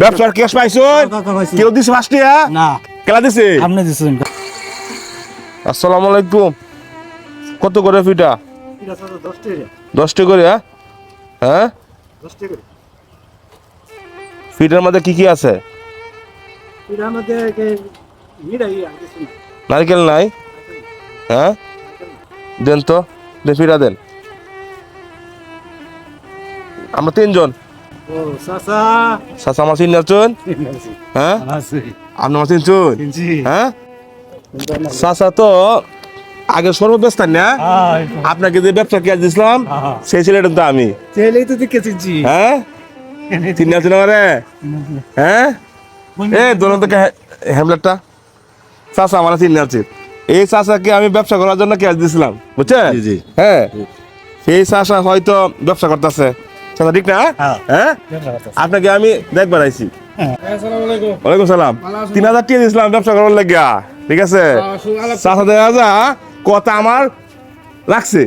ব্যবসার ক্যাশ পাইছো কেউ দিছে পাঁচটি হ্যাঁ? না। কেলা দিছে? আপনি দিচ্ছেন আসসালামু আলাইকুম কত করে ফিটা? দশটা করে। হ্যাঁ? হ্যাঁ? ফিটার মধ্যে কি কি আছে? নারকেল নাই? হ্যাঁ? দেন তো দে ফিটা দেন। আমরা তিনজন। সাসা। আমার চিনছেন হ্যাঁ? আপনি আমার চিনছেন হ্যাঁ? সাসা তো আগে সর্বব্যস্ত না? আপনাকে যে ব্যবসা কে দিছিলাম সেই ছেলেটা তো আমি। ছেলেই তো দিকে চিনছি হ্যাঁ? চিনি আছেন আমারে হ্যাঁ? এ দোলন থেকে হ্যামলেটটা। চাষা আমার চিনি আছে এই চাষাকে আমি ব্যবসা করার জন্য ক্যাশ দিছিলাম বুঝছেন? জি, জি। হ্যাঁ? সেই চাষা হয়তো ব্যবসা করতেছে। চাষা ঠিক না? হ্যাঁ। হ্যাঁ? আপনাকে আমি দেখবার আইছি ওয়ালাইকুম সালাম। তিন হাজার টাকা দিয়েছিলাম ব্যবসা করার লাগিয়া। ঠিক আছে? চাষা দেখা যা কথা আমার রাখছে।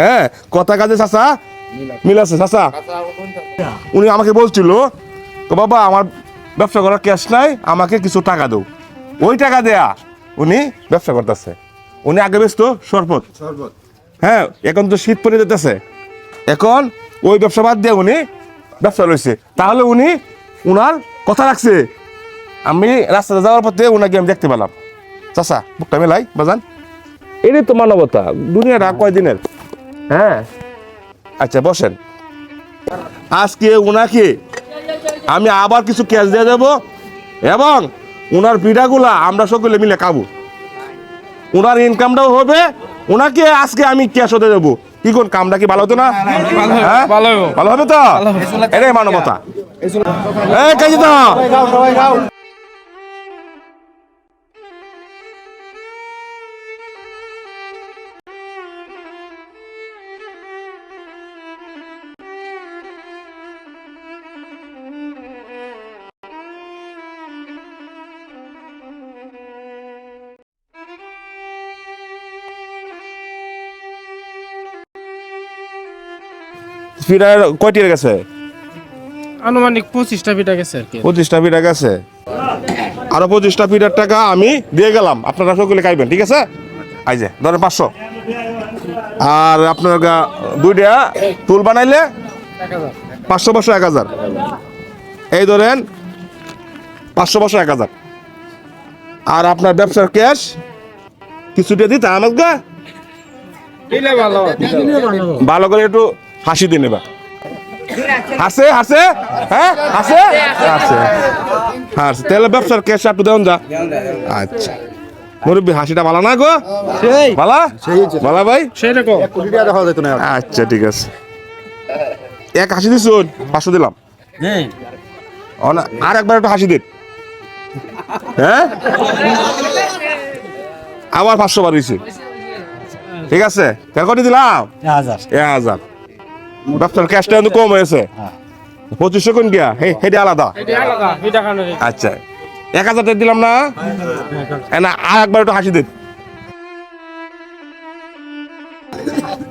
হ্যাঁ কথা কাজে চাষা মিল আছে চাষা উনি আমাকে বলছিল তো বাবা আমার ব্যবসা করার ক্যাশ নাই আমাকে কিছু টাকা দাও। ওই টাকা দেয়া উনি ব্যবসা করতেছে। উনি আগে ব্যস্ত শরবত। শরবত। হ্যাঁ এখন তো শীত পড়ে যেতেছে এখন ওই ব্যবসা বাদ দিয়ে উনি ব্যবসা রয়েছে তাহলে উনি উনার কথা রাখছে। আমি রাস্তাতে যাওয়ার পথে উনাকে আমি দেখতে পেলাম। চাষা বুকটা মেলাই বাজান। এটাই তো মানবতা দুনিয়াটা কয়দিনের? হ্যাঁ। আচ্ছা বসেন। আজকে উনাকে আমি আবার কিছু ক্যাশ দিয়ে দেবো এবং উনার পিঠাগুলা আমরা সকলে মিলে খাব। ওনার ইনকামটাও হবে ওনাকে আজকে আমি ক্যাশ হতে দেবো। কি কোন কামটা কি ভালো হতো না? হ্যাঁ? ভালো হবে তো? এটাই মানবতা। এই কাজী তো ফিরার কয়টি গেছে আনুমানিক পঁচিশটা পিঠা গেছে আর কি। পঁচিশটা পিঠা গেছে। আরও পঁচিশটা পিঠার টাকা আমি দিয়ে গেলাম। আপনারা সকলে খাইবেন ঠিক আছে? আই যে ধরেন পাঁচশো। আর আপনার গা- দুইটা টুল বানাইলে পাঁচশো পাঁচশো এক হাজার। এই ধরেন পাঁচশো পাঁচশো এক হাজার। আর আপনার ব্যবসার ক্যাশ কিছুটা দিতে আমাকে? ভালো করে একটু হাসি দিয়ে নেবা। হাসে হাসে? হ্যাঁ? হাসে? হাসে। হাসে। তাহলে ব্যবসার ক্যাশ একটু দেন যা। আচ্ছা। মুরব্বী হাসিটা ভালো না গো? সেই। ভালা? ভালা ভাই? সেরকম কোটি টাকা দেখা যেত না আচ্ছা ঠিক আছে। এক হাসি দিছুন? পাঁচশো দিলাম। আর একবার একটু হাসি দিন। হ্যাঁ? আবার পাঁচশো বার হয়েছে ঠিক আছে? কটি দিলাম? এক হাজার। ব্যবসার ক্যাশটা কিন্তু কম হয়েছে। পঁচিশশো কোন গিয়া হে আলাদা। আচ্ছা। এক হাজার দিলাম না? না আর একবার একটু হাসি দিন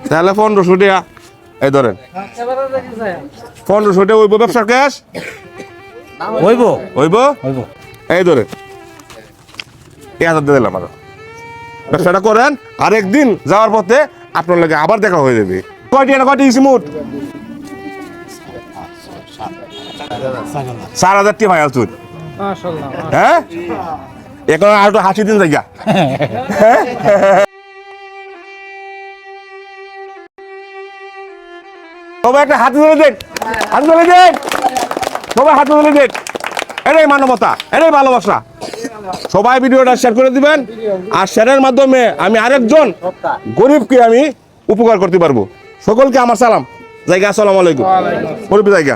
তাহলে পনেরোশো টাকা এই ধরেন। পনেরোশো টাকা ওইব ব্যবসার ক্যাশ হইব। ওইব এই ধরেন। এক হাজার দিলাম আরও। ব্যবসাটা করেন আর একদিন যাওয়ার পথে আপনার লাগে আবার দেখা হয়ে যাবে। কয়টি না কয়টি দিছি মোট? চার হাজার টি ভাই তুই মাশাআল্লাহ হ্যাঁ? এখন আর একটু হাসি দিন জায়গা। সবাই একটা হাত ধরে দেন। হাত ধরে দেন। সবাই হাত ধরে দেন। এটাই মানবতা এটাই ভালোবাসা। সবাই ভিডিওটা শেয়ার করে দিবেন। আর শেয়ারের মাধ্যমে আমি আরেকজন গরিবকে আমি উপকার করতে পারব। সকলকে আমার সালাম। জায়গা আসসালামু আলাইকুম। মুরব্বী জায়গা।